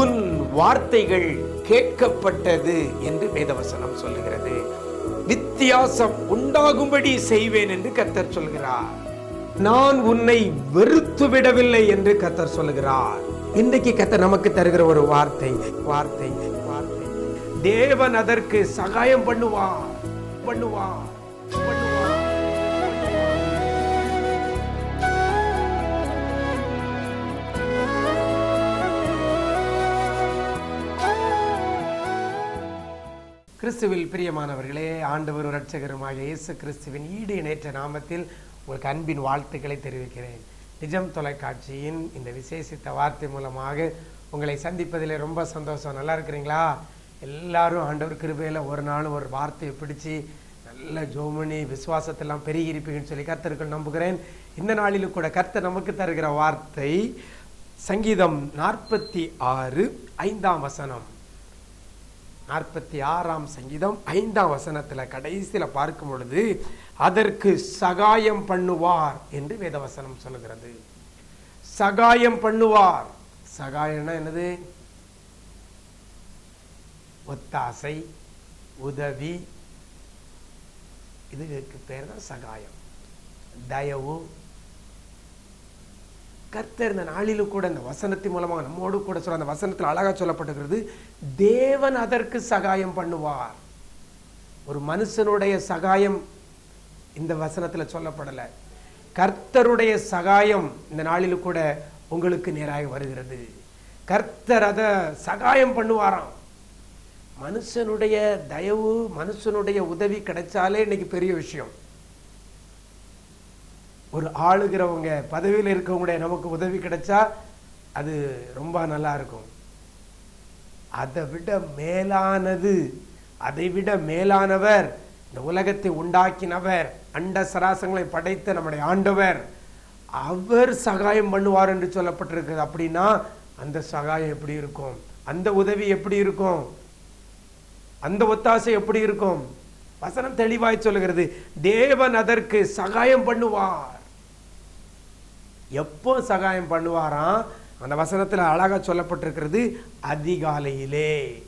உன் வார்த்தைகள் கேட்கப்பட்டது என்று வேதவசனம் சொல்லுகிறது. வித்தியாசம் உண்டாகும்படி செய்வேன் என்று கத்தர் சொல்கிறார். நான் உன்னை வெறுத்து விடவில்லை என்று கத்தர் சொல்லுகிறார். இன்றைக்கு கத்தர் நமக்கு தருகிற ஒரு வார்த்தை வார்த்தை வார்த்தை. தேவன் அதற்கு சகாயம் பண்ணுவார் பண்ணுவார் பண்ணுவார். கிறிஸ்துவில் பிரியமானவர்களே ஆண்டவர் இரட்சகருமாக இயேசு கிறிஸ்துவின் ஈடு இணைற்ற நாமத்தில் உங்களுக்கு அன்பின் வாழ்த்துக்களை தெரிவிக்கிறேன். நிஜம் தொலைக்காட்சியின் இந்த விசேஷித்த வார்த்தை மூலமாக உங்களை சந்திப்பதில் ரொம்ப சந்தோஷம். நல்லா இருக்கிறீங்களா? எல்லாரும் ஆண்டவர் கிருபையில் ஒரு நாள் ஒரு வார்த்தையை பிடிச்சி நல்ல ஜோமனி விசுவாசத்தெல்லாம் பெருகி இருப்பீங்கன்னு சொல்லி கர்த்தர்கள் நம்புகிறேன். இந்த நாளிலும் கூட கர்த்தர் நமக்கு தருகிற வார்த்தை சங்கீதம் நாற்பத்தி ஆறு ஐந்தாம் வசனம். நாற்பத்தி ஆறாம் சங்கீதம் ஐந்தாம் வசனத்துல கடைசியில பார்க்கும் பொழுது அதற்கு சகாயம் பண்ணுவார் என்று வேதவசனம் சொல்லுகிறது. சகாயம் பண்ணுவார். சகாயம்னா என்னது? ஒத்தாசை உதவி. இதுக்கு பேர் தான் சகாயம். தயவு கர்த்தர் இந்த நாளிலும் கூட இந்த வசனத்தின் மூலமாக நம்மோடு கூட சொல்ல அந்த வசனத்தில் அழகாக சொல்லப்பட்டுகிறது தேவன் அதற்கு சகாயம் பண்ணுவார். ஒரு மனுஷனுடைய சகாயம் இந்த வசனத்தில் சொல்லப்படலை. கர்த்தருடைய சகாயம் இந்த நாளிலும் கூட உங்களுக்கு நேராக வருகிறது. கர்த்தர் அதை சகாயம் பண்ணுவாராம். மனுஷனுடைய தயவு மனுஷனுடைய உதவி கிடைச்சாலே இன்னைக்கு பெரிய விஷயம். ஒரு ஆளுகிறவங்க பதவியில் இருக்கவங்களுடைய நமக்கு உதவி கிடைச்சா அது ரொம்ப நல்லா இருக்கும். அதை விட மேலானது அதை விட மேலானவர் இந்த உலகத்தை உண்டாக்கினவர் அண்ட சராசங்களை படைத்த நம்முடைய ஆண்டவர் அவர் சகாயம் பண்ணுவார் என்று சொல்லப்பட்டிருக்குது அப்படின்னா அந்த சகாயம் எப்படி இருக்கும்? அந்த உதவி எப்படி இருக்கும்? அந்த ஒத்தாசை எப்படி இருக்கும்? வசனம் தெளிவாய் சொல்லுகிறது. தேவன் அதற்கு சகாயம் பண்ணுவார். எப்போ சகாயம் பண்ணுவாராம்? அந்த வசனத்தில் அழகாக சொல்லப்பட்டிருக்கிறது அதிகாலையிலே.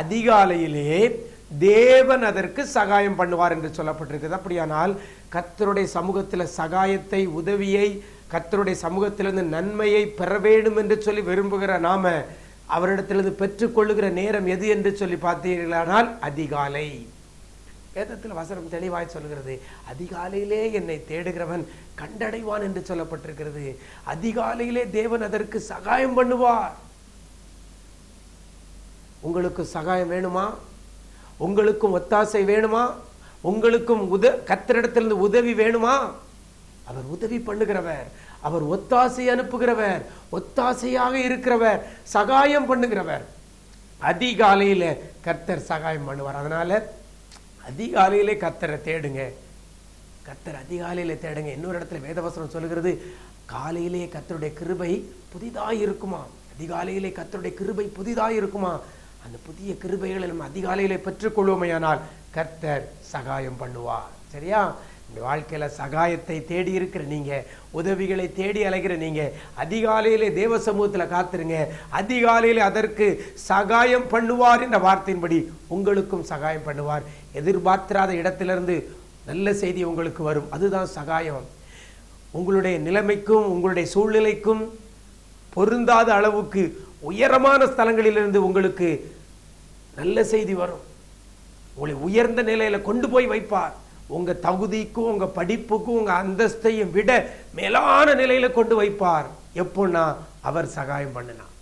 அதிகாலையிலே தேவன் அதற்கு சகாயம் பண்ணுவார் என்று சொல்லப்பட்டிருக்கிறது. அப்படியானால் கத்தருடைய சமூகத்தில் சகாயத்தை உதவியை கத்தருடைய சமூகத்திலிருந்து நன்மையை பெற வேண்டும் என்று சொல்லி விரும்புகிற நாம அவரிடத்திலிருந்து பெற்றுக்கொள்ளுகிற நேரம் எது என்று சொல்லி பார்த்தீர்களானால் அதிகாலை. வேதத்தில் வசனம் தெளிவாய் சொல்கிறது அதிகாலையிலே என்னை தேடுகிறவன் கண்டடைவான் என்று சொல்லப்பட்டிருக்கிறது. அதிகாலையிலே தேவன் அதற்கு சகாயம் பண்ணுவார். உங்களுக்கு சகாயம் வேணுமா? உங்களுக்கும் ஒத்தாசை வேணுமா? உங்களுக்கும் உத கத்திரிடத்திலிருந்து உதவி வேணுமா? அவர் உதவி பண்ணுகிறவர் அவர் ஒத்தாசை அனுப்புகிறவர் ஒத்தாசையாக இருக்கிறவர் சகாயம் பண்ணுகிறவர். அதிகாலையில கர்த்தர் சகாயம் பண்ணுவார். அதனால அதிகாலையிலே கத்தரை தேடுங்க. கத்தர் அதிகாலையிலே தேடுங்க. இன்னொரு இடத்துல வேதவசனம் சொல்லுகிறது காலையிலே கத்தருடைய கிருபை புதிதாக இருக்குமா அதிகாலையிலே கத்தருடைய கிருபை புதிதாக இருக்குமா அந்த புதிய கிருபைகளை நம்ம அதிகாலையிலே பெற்றுக்கொள்வோமையானால் கர்த்தர் சகாயம் பண்ணுவார். சரியா? வாழ்க்கையில சகாயத்தை தேடி இருக்கிற நீங்கள் உதவிகளை தேடி அலைகிற நீங்கள் அதிகாலையிலே தேவ சமூகத்தில் காத்துருங்க. அதிகாலையிலே அதற்கு சகாயம் பண்ணுவார் என்ற வார்த்தையின்படி உங்களுக்கும் சகாயம் பண்ணுவார். எதிர்பார்த்திராத இடத்திலிருந்து நல்ல செய்தி உங்களுக்கு வரும். அதுதான் சகாயம். உங்களுடைய நிலைமைக்கும் உங்களுடைய சூழ்நிலைக்கும் பொருந்தாத அளவுக்கு உயரமான ஸ்தலங்களிலிருந்து உங்களுக்கு நல்ல செய்தி வரும். உங்களை உயர்ந்த நிலையில கொண்டு போய் வைப்பார். உங்க தகுதிக்கும் உங்க படிப்புக்கும் உங்க அந்தஸ்தையும் விட மேலான நிலையில கொண்டு வைப்பார். எப்போன்னா அவர் சகாயம் பண்ணினார்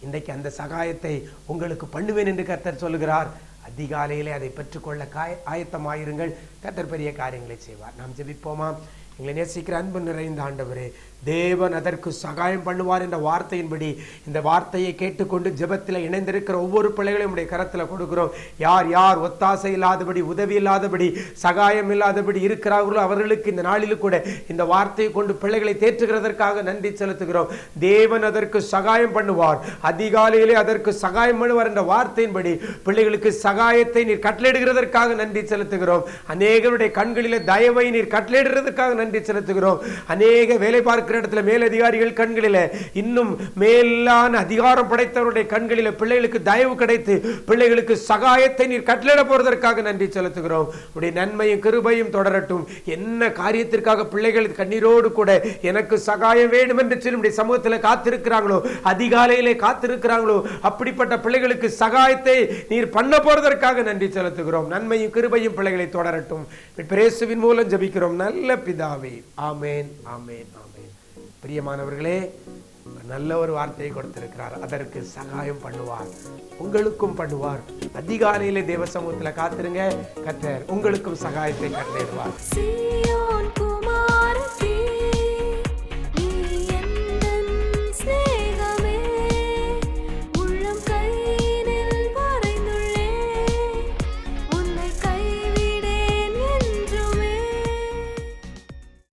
இன்றைக்கு அந்த சகாயத்தை உங்களுக்கு பண்ணுவேன் என்று கர்த்தர் சொல்லுகிறார். அதிகாலையிலே அதை பெற்றுக்கொள்ள காய ஆயத்தமாயிருங்கள். கர்த்தர் பெரிய காரியங்களை செய்வார். நாம் ஜெபிப்போமா? எங்களை நேசிக்கிற அன்பு நிறைந்த ஆண்டவரே தேவன் அதற்கு சகாயம் பண்ணுவார் என்ற வார்த்தையின்படி இந்த வார்த்தையை கேட்டுக்கொண்டு ஜெபத்தில் இணைந்திருக்கிற ஒவ்வொரு பிள்ளைகளையும் உடைய கரத்தில் கொடுக்கிறோம். யார் யார் ஒத்தாசை இல்லாதபடி உதவி இல்லாதபடி சகாயம் இல்லாதபடி இருக்கிறார்களோ அவர்களுக்கு இந்த நாளிலும் கூட இந்த வார்த்தையை கொண்டு பிள்ளைகளை தேற்றுகிறதற்காக நன்றி செலுத்துகிறோம். தேவன் அதற்கு சகாயம் பண்ணுவார். அதிகாலையிலே அதற்கு சகாயம் பண்ணுவார் என்ற வார்த்தையின்படி பிள்ளைகளுக்கு சகாயத்தை நீர் கட்டளையிடுகிறதற்காக நன்றி செலுத்துகிறோம். அநேகருடைய கண்களிலே தயவை நீர் கட்டளையிடுறதுக்காக நன்றி செலுத்துகிறோம். அநேக வேலை பார்க்கிற கத்திரிடத்துல மேலதிகாரிகள் கண்களில் இன்னும் மேலான அதிகாரம் படைத்தவருடைய கண்களில் பிள்ளைகளுக்கு தயவு கிடைத்து பிள்ளைகளுக்கு சகாயத்தை நீர் கட்டளிட போறதற்காக நன்றி செலுத்துகிறோம். உடைய நன்மையும் கிருபையும் தொடரட்டும். என்ன காரியத்திற்காக பிள்ளைகள் கண்ணீரோடு கூட எனக்கு சகாயம் வேண்டும் என்று சொல்லி உம்முடைய சமூகத்தில் காத்திருக்கிறாங்களோ அதிகாலையிலே காத்திருக்கிறாங்களோ அப்படிப்பட்ட பிள்ளைகளுக்கு சகாயத்தை நீர் பண்ண போறதற்காக நன்றி செலுத்துகிறோம். நன்மையும் கிருபையும் பிள்ளைகளை தொடரட்டும். பிரேசுவின் மூலம் ஜபிக்கிறோம். நல்ல பிதா. பிதாவே ஆமேன் ஆமேன் ஆமேன். பிரியமானவர்களே நல்ல ஒரு வார்த்தையை கொடுத்திருக்கிறார். அதற்கு சகாயம் பண்ணுவார். உங்களுக்கும் பண்ணுவார். அதிகாலையிலே தேவ சமூகத்தில் காத்திருங்க. கத்தர் உங்களுக்கும் சகாயத்தை கட்டளையிடுவார்.